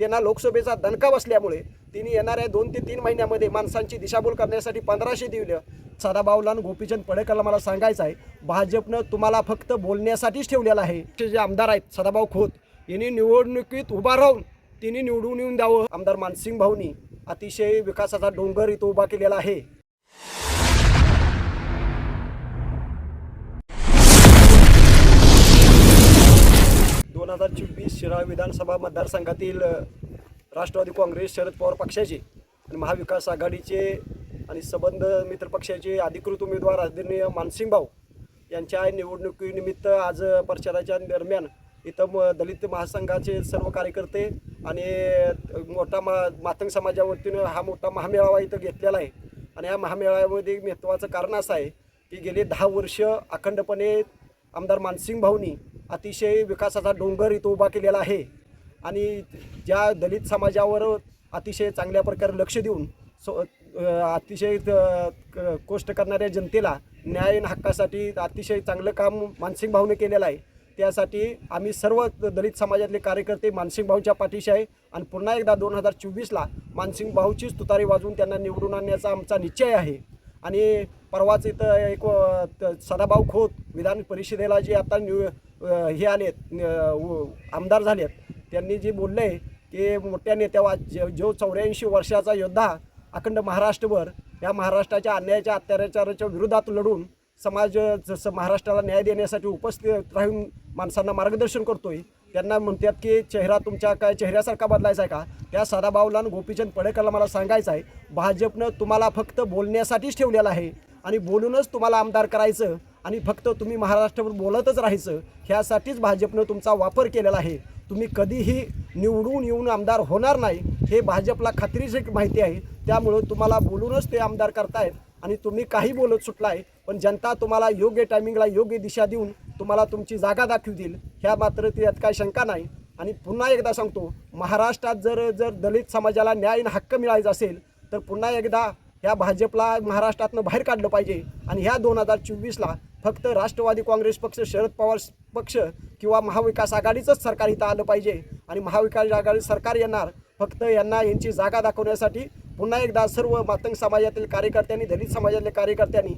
त्यांना लोकसभेचा दणका बसल्यामुळे तिने येणाऱ्या दोन ते तीन महिन्यामध्ये माणसांची दिशाभूल करण्यासाठी पंधराशे दिलं सदाभाऊला आणि गोपीचंद पडेकरला मला सांगायचं आहे भाजपनं तुम्हाला फक्त बोलण्यासाठीच ठेवलेलं आहे. ते जे आमदार आहेत सदाभाऊ खोत यांनी निवडणुकीत उभा राहून तिने निवडून येऊन द्यावं. आमदार मानसिंग भाऊनी अतिशय विकासाचा डोंगर इथं उभा केलेला आहे. हजार चोवीस शिराळा विधानसभा मतदारसंघातील राष्ट्रवादी काँग्रेस शरद पवार पक्षाचे आणि महाविकास आघाडीचे आणि संबंध मित्र पक्षाचे अधिकृत उमेदवार आदरणीय मानसिंग भाऊ यांच्या निवडणुकीनिमित्त आज प्रचाराच्या दरम्यान इथं म दलित महासंघाचे सर्व कार्यकर्ते आणि मोठा मा मातंग समाजा वतीनं हा मोठा महामेळावा इथं घेतलेला आहे. आणि या महामेळाव्यामध्ये महत्त्वाचं कारण असं आहे की गेले दहा वर्ष अखंडपणे आमदार मानसिंग भाऊनी अतिशय विकासाचा डोंगर इथं उभा केलेला आहे. आणि ज्या दलित समाजावर अतिशय चांगल्या प्रकारे लक्ष देऊन सो अतिशय कोष्ट क- करणाऱ्या जनतेला न्याय हक्कासाठी अतिशय चांगलं काम मानसिंग भाऊने केलेलं आहे. त्यासाठी आम्ही सर्व दलित समाजातले कार्यकर्ते मानसिंग भाऊच्या पाठीशी आहे. आणि पुन्हा एकदा दोन हजार चोवीसला मानसिंग भाऊचीच तुतारी वाजवून त्यांना निवडून आणण्याचा आमचा निश्चय आहे. आणि परवाच इथं एक त- सदाभाऊ खोत विधान परिषदेला जे आता निव हे आलेत व- आमदार झालेत. त्यांनी जे बोललं आहे की मोठ्या नेत्यावा जो जो चौऱ्याऐंशी वर्षाचा योद्धा अखंड महाराष्ट्रभर या महाराष्ट्राच्या अन्यायाच्या अत्याचाराच्या विरोधात लढून समाज जसं महाराष्ट्राला न्याय देण्यासाठी उपस्थित राहून माणसांना मार्गदर्शन करतोय त्यांना म्हणतात की चेहरा तुमच्या काय चेहऱ्यासारखा बदलायचा आहे का? त्या सदाभाऊला आणि गोपीचंद पडेकरला मला सांगायचं आहे भाजपनं तुम्हाला फक्त बोलण्यासाठीच ठेवलेलं आहे आणि बोलूनच तुम्हाला आमदार करायचं आणि फक्त तुम्ही महाराष्ट्रावर बोलतच राहायचं ह्यासाठीच भाजपनं तुमचा वापर केलेला आहे. तुम्ही कधीही निवडून येऊन आमदार होणार नाही हे भाजपला खात्रीशीर माहिती आहे. त्यामुळं तुम्हाला बोलूनच ते आमदार करतायत आणि तुम्ही काही बोलत सुटलाय पण जनता तुम्हाला योग्य टायमिंगला योग्य दिशा देऊन तुम्हाला तुमची जागा दाखवतील ह्या मात्र त्यात काही शंका नाही. आणि पुन्हा एकदा सांगतो महाराष्ट्रात जर जर दलित समाजाला न्याय हक्क मिळायचा असेल तर पुन्हा एकदा ह्या भाजपला महाराष्ट्रातनं बाहेर काढलं पाहिजे. आणि ह्या दोन हजार चोवीसला फक्त राष्ट्रवादी काँग्रेस पक्ष शरद पवार पक्ष किंवा महाविकास आघाडीचंच सरकार इथं आलं पाहिजे. आणि महाविकास आघाडी सरकार येणार फक्त यांना यांची जागा दाखवण्यासाठी पुन्हा एकदा सर्व मातंग समाजातील कार्यकर्त्यांनी दलित समाजातल्या कार्यकर्त्यांनी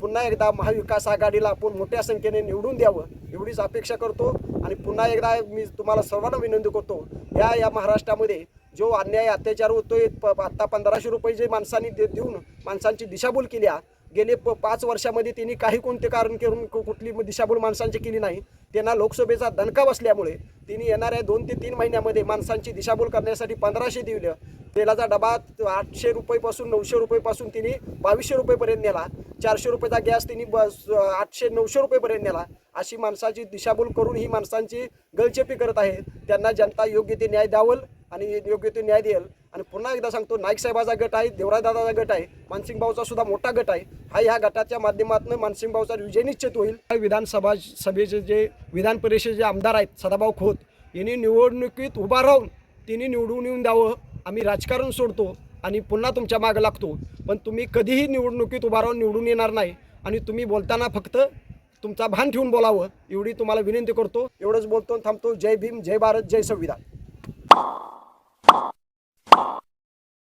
पुन्हा एकदा महाविकास आघाडीला आपण मोठ्या संख्येने निवडून द्यावं एवढीच अपेक्षा करतो. आणि पुन्हा एकदा मी तुम्हाला सर्वांना विनंती करतो या या महाराष्ट्रामध्ये जो अन्याय अत्याचार होतोय आत्ता पंधराशे रुपये जे माणसांनी दे देऊन माणसांची दिशाभूल केली आहे, गेले प पाच वर्षामध्ये त्यांनी काही कोणते कारण करून कु- कुठली दिशाभूल माणसांची केली नाही त्यांना लोकसभेचा दणका बसल्यामुळे त्यांनी येणाऱ्या दोन ते तीन महिन्यामध्ये माणसांची दिशाभूल करण्यासाठी पंधराशे दिलं. तेलाचा डबा आठशे रुपयेपासून नऊशे रुपयेपासून तिने बावीसशे रुपयेपर्यंत नेला. चारशे रुपयाचा गॅस तिने बस आठशे नऊशे रुपयेपर्यंत नेला. अशी माणसाची दिशाभूल करून ही माणसांची गळचेपी करत आहे. त्यांना जनता योग्य ते न्याय द्यावल आणि योग्य ते न्याय देईल. आणि पुन्हा एकदा सांगतो नाईक साहेबाचा गट आहे देवराज दादाचा गट आहे मानसिंग भाऊचा सुद्धा मोठा गट आहे. हा ह्या गटाच्या माध्यमातून मानसिंग भाऊचा विजय निश्चित होईल. विधानसभा सभेचे जे विधान परिषदेचे आमदार आहेत सदाभाऊ खोत यांनी निवडणुकीत उभा राहून तिने निवडून येऊन द्यावं आम्ही राजकारण सोडतो आणि पुन्हा तुमच्या मागं लागतो. पण तुम्ही कधीही निवडणुकीत उभा राहून निवडून येणार नाही. आणि तुम्ही बोलताना फक्त तुमचा भान ठेवून बोलावं एवढी तुम्हाला विनंती करतो. एवढंच बोलतो आणि थांबतो. जय भीम जय भारत जय संविधान.